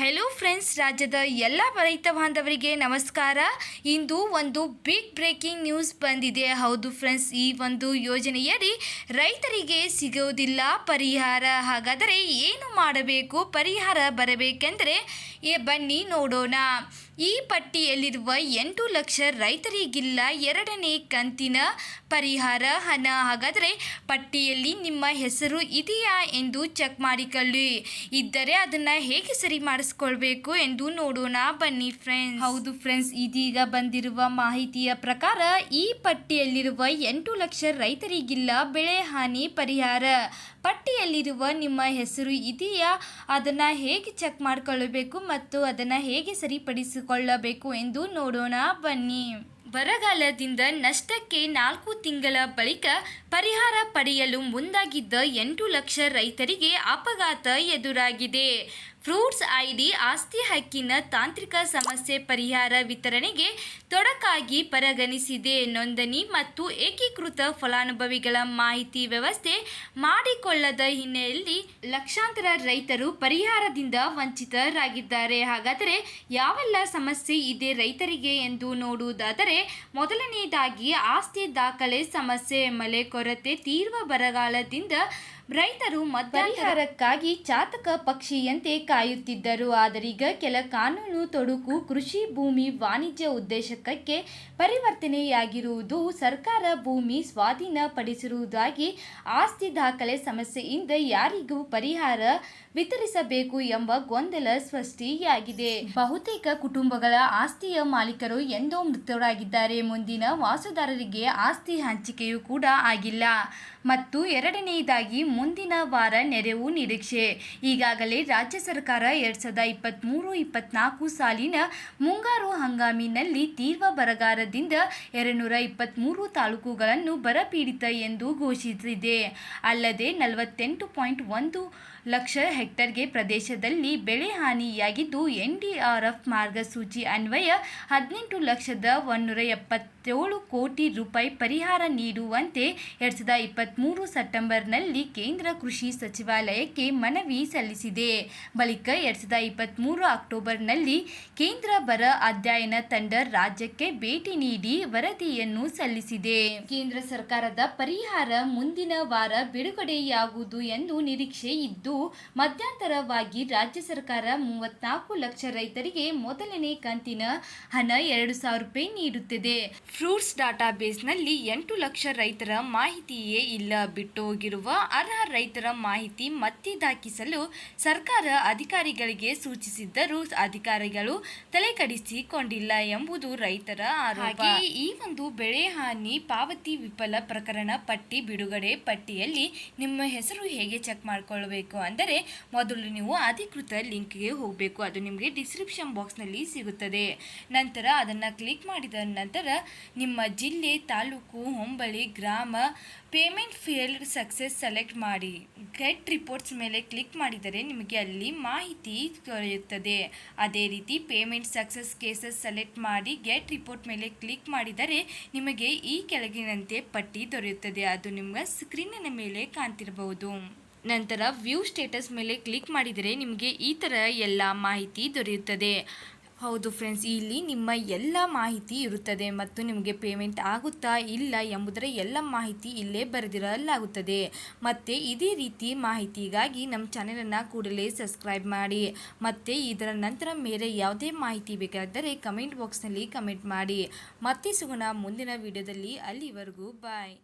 Hello friends ರಾಜ್ಯದ ಎಲ್ಲ ರೈತ ಬಾಂಧವರಿಗೆ ನಮಸ್ಕಾರ. ಇಂದು ಒಂದು ಬಿಗ್ ಬ್ರೇಕಿಂಗ್ ನ್ಯೂಸ್ ಬಂದಿದೆ. ಹೌದು ಫ್ರೆಂಡ್ಸ್ ಈ ಒಂದು ಯೋಜನೆಯಡಿ ರೈತರಿಗೆ ಸಿಗೋದಿಲ್ಲ ಪರಿಹಾರ. ಹಾಗಾದರೆ ಏನು ಮಾಡಬೇಕು? ಪರಿಹಾರ ಬರಬೇಕೆಂದರೆ ಬನ್ನಿ ನೋಡೋಣ. ಈ ಪಟ್ಟಿಯಲ್ಲಿರುವ ಎಂಟು ಲಕ್ಷ ರೈತರಿಗಿಲ್ಲ ಎರಡನೇ ಕಂತಿನ ಪರಿಹಾರ ಹಣ. ಹಾಗಾದರೆ ಪಟ್ಟಿಯಲ್ಲಿ ನಿಮ್ಮ ಹೆಸರು ಇದೆಯಾ ಎಂದು ಚೆಕ್ ಮಾಡಿಕೊಳ್ಳಿ. ಇದ್ದರೆ ಅದನ್ನು ಹೇಗೆ ಸರಿ ಮಾಡಿಸ್ಕೊಳ್ಬೇಕು ಎಂದು ನೋಡೋಣ ಬನ್ನಿ ಫ್ರೆಂಡ್ಸ್ ಹೌದು ಫ್ರೆಂಡ್ಸ್ ಇದೀಗ ಬಂದಿರುವ ಮಾಹಿತಿಯ ಪ್ರಕಾರ ಈ ಪಟ್ಟಿಯಲ್ಲಿರುವ ಎಂಟು ಲಕ್ಷ ರೈತರಿಗಿಲ್ಲ ಬೆಳೆ ಹಾನಿ ಪರಿಹಾರ. ಪಟ್ಟಿಯಲ್ಲಿರುವ ನಿಮ್ಮ ಹೆಸರು ಇದೆಯಾ? ಅದನ್ನು ಹೇಗೆ ಚೆಕ್ ಮಾಡಿಕೊಳ್ಳಬೇಕು ಮತ್ತು ಅದನ್ನು ಹೇಗೆ ಸರಿಪಡಿಸಿಕೊಳ್ಳಬೇಕು ಎಂದು ನೋಡೋಣ ಬನ್ನಿ. ಬರಗಾಲದಿಂದ ನಷ್ಟಕ್ಕೆ ನಾಲ್ಕು ತಿಂಗಳ ಬಳಿಕ ಪರಿಹಾರ ಪಡೆಯಲು ಮುಂದಾಗಿದ್ದ ಎಂಟು ಲಕ್ಷ ರೈತರಿಗೆ ಅಪಘಾತ ಎದುರಾಗಿದೆ. ಫ್ರೂಟ್ಸ್ ಐಡಿ ಆಸ್ತಿ ಹಕ್ಕಿನ ತಾಂತ್ರಿಕ ಸಮಸ್ಯೆ ಪರಿಹಾರ ವಿತರಣೆಗೆ ತೊಡಕಾಗಿ ಪರಿಗಣಿಸಿದೆ ನೋಂದಣಿ ಮತ್ತು ಏಕೀಕೃತ ಫಲಾನುಭವಿಗಳ ಮಾಹಿತಿ ವ್ಯವಸ್ಥೆ ಮಾಡಿಕೊಳ್ಳದ ಹಿನ್ನೆಲೆಯಲ್ಲಿ ಲಕ್ಷಾಂತರ ರೈತರು ಪರಿಹಾರದಿಂದ ವಂಚಿತರಾಗಿದ್ದಾರೆ. ಹಾಗಾದರೆ ಯಾವೆಲ್ಲ ಸಮಸ್ಯೆ ಇದೆ ರೈತರಿಗೆ ಎಂದು ನೋಡುವುದಾದರೆ, ಮೊದಲನೆಯದಾಗಿ ಆಸ್ತಿ ದಾಖಲೆ ಸಮಸ್ಯೆ, ಮಳೆ ಕೊರತೆ, ತೀವ್ರ ಬರಗಾಲದಿಂದ ರೈತರು ಪರಿಹಾರಕ್ಕಾಗಿ ಚಾತಕ ಪಕ್ಷಿಯಂತೆ ಕಾಯುತ್ತಿದ್ದರು. ಆದರೀಗ ಕೆಲ ಕಾನೂನು ತೊಡಕು, ಕೃಷಿ ಭೂಮಿ ವಾಣಿಜ್ಯ ಉದ್ದೇಶಕ್ಕೆ ಪರಿವರ್ತನೆಯಾಗಿರುವುದು ಸರ್ಕಾರ ಭೂಮಿ ಸ್ವಾಧೀನಪಡಿಸಿರುವುದಾಗಿ ಆಸ್ತಿ ದಾಖಲೆ ಸಮಸ್ಯೆಯಿಂದ ಯಾರಿಗೂ ಪರಿಹಾರ ವಿತರಿಸಬೇಕು ಎಂಬ ಗೊಂದಲ ಸೃಷ್ಟಿಯಾಗಿದೆ. ಬಹುತೇಕ ಕುಟುಂಬಗಳ ಆಸ್ತಿಯ ಮಾಲೀಕರು ಎಂದೋ ಮೃತರಾಗಿದ್ದಾರೆ. ಮುಂದಿನ ವಾಸುದಾರರಿಗೆ ಆಸ್ತಿ ಹಂಚಿಕೆಯೂ ಕೂಡ ಆಗಿಲ್ಲ. ಮತ್ತು ಎರಡನೆಯದಾಗಿ ಮುಂದಿನ ವಾರ ನೆರವು ನಿರೀಕ್ಷೆ. ಈಗಾಗಲೇ ರಾಜ್ಯ ಸರ್ಕಾರ ಎರಡ್ ಸಾವಿರದ ಇಪ್ಪತ್ತ್ಮೂರು ಇಪ್ಪತ್ನಾಲ್ಕು ಸಾಲಿನ ಮುಂಗಾರು ಹಂಗಾಮಿನಲ್ಲಿ ತೀವ್ರ ಬರಗಾರದಿಂದ ಎರಡುನೂರ ಇಪ್ಪತ್ತ್ಮೂರು ತಾಲೂಕುಗಳನ್ನು ಬರಪೀಡಿತ ಎಂದು ಘೋಷಿಸಿದೆ. ಅಲ್ಲದೆ ನಲವತ್ತೆಂಟು ಪಾಯಿಂಟ್ ಒಂದು ಲಕ್ಷ ಹೆಕ್ಟರ್ಗೆ ಪ್ರದೇಶದಲ್ಲಿ ಬೆಳೆ ಹಾನಿಯಾಗಿದ್ದು, ಎನ್ಡಿಆರ್ಎಫ್ ಮಾರ್ಗಸೂಚಿ ಅನ್ವಯ ಹದಿನೆಂಟು ಲಕ್ಷದ ಒಂದೂರ ಎಪ್ಪತ್ತೇಳು ಕೋಟಿ ರೂಪಾಯಿ ಪರಿಹಾರ ನೀಡುವಂತೆ ಎರಡ್ ಸಾವಿರದ ಇಪ್ಪತ್ತ್ಮೂರು ಸೆಪ್ಟೆಂಬರ್ನಲ್ಲಿ ಕೇಂದ್ರ ಕೃಷಿ ಸಚಿವಾಲಯಕ್ಕೆ ಮನವಿ ಸಲ್ಲಿಸಿದೆ. ಬಳಿಕ ಎರಡ್ ಸಾವಿರದ ಇಪ್ಪತ್ತ್ಮೂರು ಅಕ್ಟೋಬರ್ನಲ್ಲಿ ಕೇಂದ್ರ ಬರ ಅಧ್ಯಯನ ತಂಡ ರಾಜ್ಯಕ್ಕೆ ಭೇಟಿ ನೀಡಿ ವರದಿಯನ್ನು ಸಲ್ಲಿಸಿದೆ. ಕೇಂದ್ರ ಸರ್ಕಾರದ ಪರಿಹಾರ ಮುಂದಿನ ವಾರ ಬಿಡುಗಡೆಯಾಗುವುದು ಎಂದು ನಿರೀಕ್ಷೆ ಇದ್ದು ಮಧ್ಯಂತರವಾಗಿ ರಾಜ್ಯ ಸರ್ಕಾರ ಮೂವತ್ನಾಲ್ಕು ಲಕ್ಷ ರೈತರಿಗೆ ಮೊದಲನೇ ಕಂತಿನ ಹಣ ಎರಡು ಸಾವಿರ ರೂಪಾಯಿ ನೀಡುತ್ತಿದೆ. ಫ್ರೂಟ್ಸ್ ಡಾಟಾಬೇಸ್ನಲ್ಲಿ ಎಂಟು ಲಕ್ಷ ರೈತರ ಮಾಹಿತಿಯೇ ಇಲ್ಲ. ಬಿಟ್ಟು ಹೋಗಿರುವ ಅರ್ಹ ರೈತರ ಮಾಹಿತಿ ಮತ್ತೆ ದಾಖಲಿಸಲು ಸರ್ಕಾರ ಅಧಿಕಾರಿಗಳಿಗೆ ಸೂಚಿಸಿದ್ದರೂ ಅಧಿಕಾರಿಗಳು ತಲೆಕಡಿಸಿಕೊಂಡಿಲ್ಲ ಎಂಬುದು ರೈತರ ಆರೋಪ. ಈ ಒಂದು ಬೆಳೆ ಹಾನಿ ಪಾವತಿ ವಿಫಲ ಪ್ರಕರಣ ಪಟ್ಟಿ ಬಿಡುಗಡೆ ಪಟ್ಟಿಯಲ್ಲಿ ನಿಮ್ಮ ಹೆಸರು ಹೇಗೆ ಚೆಕ್ ಮಾಡ್ಕೊಳ್ಬೇಕು? ಅಂದರೆ ಮೊದಲು ನೀವು ಅಧಿಕೃತ ಲಿಂಕ್ಗೆ ಹೋಗಬೇಕು. ಅದು ನಿಮಗೆ ಡಿಸ್ಕ್ರಿಪ್ಷನ್ ಬಾಕ್ಸ್ನಲ್ಲಿ ಸಿಗುತ್ತದೆ. ನಂತರ ಅದನ್ನು ಕ್ಲಿಕ್ ಮಾಡಿದ ನಂತರ ನಿಮ್ಮ ಜಿಲ್ಲೆ, ತಾಲೂಕು, ಹೊಂಬಳಿ, ಗ್ರಾಮ, ಪೇಮೆಂಟ್ ಫೇಲ್ಡ್ ಸಕ್ಸಸ್ ಸೆಲೆಕ್ಟ್ ಮಾಡಿ. ಗೆಟ್ ರಿಪೋರ್ಟ್ಸ್ ಮೇಲೆ ಕ್ಲಿಕ್ ಮಾಡಿದರೆ ನಿಮಗೆ ಅಲ್ಲಿ ಮಾಹಿತಿ ದೊರೆಯುತ್ತದೆ. ಅದೇ ರೀತಿ ಪೇಮೆಂಟ್ ಸಕ್ಸಸ್ ಕೇಸಸ್ ಸೆಲೆಕ್ಟ್ ಮಾಡಿ ಗೆಟ್ ರಿಪೋರ್ಟ್ ಮೇಲೆ ಕ್ಲಿಕ್ ಮಾಡಿದರೆ ನಿಮಗೆ ಈ ಕೆಳಗಿನಂತೆ ಪಟ್ಟಿ ದೊರೆಯುತ್ತದೆ. ಅದು ನಿಮ್ಮ ಸ್ಕ್ರೀನಿನ ಮೇಲೆ ಕಾಣ್ತಿರಬಹುದು. ನಂತರ ವ್ಯೂ ಸ್ಟೇಟಸ್ ಮೇಲೆ ಕ್ಲಿಕ್ ಮಾಡಿದರೆ ನಿಮಗೆ ಈ ಥರ ಎಲ್ಲ ಮಾಹಿತಿ ದೊರೆಯುತ್ತದೆ. ಹೌದು ಫ್ರೆಂಡ್ಸ್, ಇಲ್ಲಿ ನಿಮ್ಮ ಎಲ್ಲ ಮಾಹಿತಿ ಇರುತ್ತದೆ ಮತ್ತು ನಿಮಗೆ ಪೇಮೆಂಟ್ ಆಗುತ್ತಾ ಇಲ್ಲ ಎಂಬುದರ ಎಲ್ಲ ಮಾಹಿತಿ ಇಲ್ಲೇ ಬರೆದಿರಲಾಗುತ್ತದೆ. ಮತ್ತು ಇದೇ ರೀತಿ ಮಾಹಿತಿಗಾಗಿ ನಮ್ಮ ಚಾನೆಲನ್ನು ಕೂಡಲೇ ಸಬ್ಸ್ಕ್ರೈಬ್ ಮಾಡಿ, ಮತ್ತು ಇದರ ನಂತರ ಮೇಲೆ ಯಾವುದೇ ಮಾಹಿತಿ ಬೇಕಾದರೆ ಕಮೆಂಟ್ ಬಾಕ್ಸ್ನಲ್ಲಿ ಕಮೆಂಟ್ ಮಾಡಿ. ಮತ್ತೆ ಸಿಗೋಣ ಮುಂದಿನ ವಿಡಿಯೋದಲ್ಲಿ. ಅಲ್ಲಿವರೆಗೂ ಬಾಯ್.